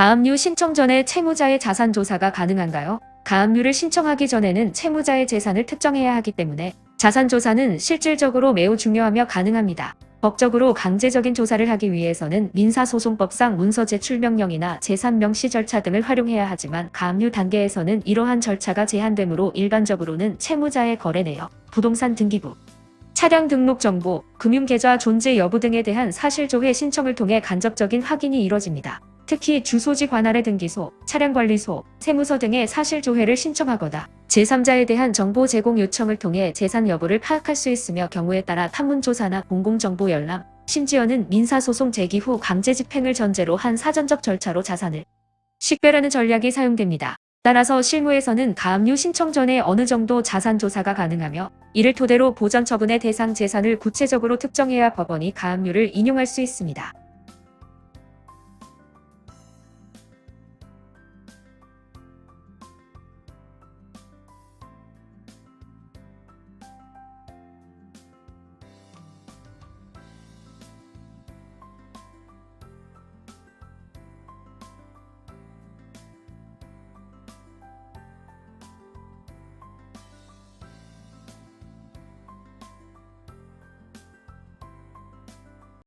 가압류 신청 전에 채무자의 자산 조사가 가능한가요? 가압류를 신청하기 전에는 채무자의 재산을 특정해야 하기 때문에 자산 조사는 실질적으로 매우 중요하며 가능합니다. 법적으로 강제적인 조사를 하기 위해서는 민사소송법상 문서 제출 명령이나 재산 명시 절차 등을 활용해야 하지만 가압류 단계에서는 이러한 절차가 제한되므로 일반적으로는 채무자의 거래 내역, 부동산 등기부, 차량 등록 정보, 금융계좌 존재 여부 등에 대한 사실조회 신청을 통해 간접적인 확인이 이뤄집니다. 특히 주소지 관할의 등기소, 차량관리소, 세무서 등의 사실조회를 신청하거나 제3자에 대한 정보 제공 요청을 통해 재산 여부를 파악할 수 있으며 경우에 따라 탐문조사나 공공정보 열람, 심지어는 민사소송 제기 후 강제 집행을 전제로 한 사전적 절차로 자산을 식별하는 전략이 사용됩니다. 따라서 실무에서는 가압류 신청 전에 어느 정도 자산 조사가 가능하며 이를 토대로 보전 처분의 대상 재산을 구체적으로 특정해야 법원이 가압류를 인용할 수 있습니다.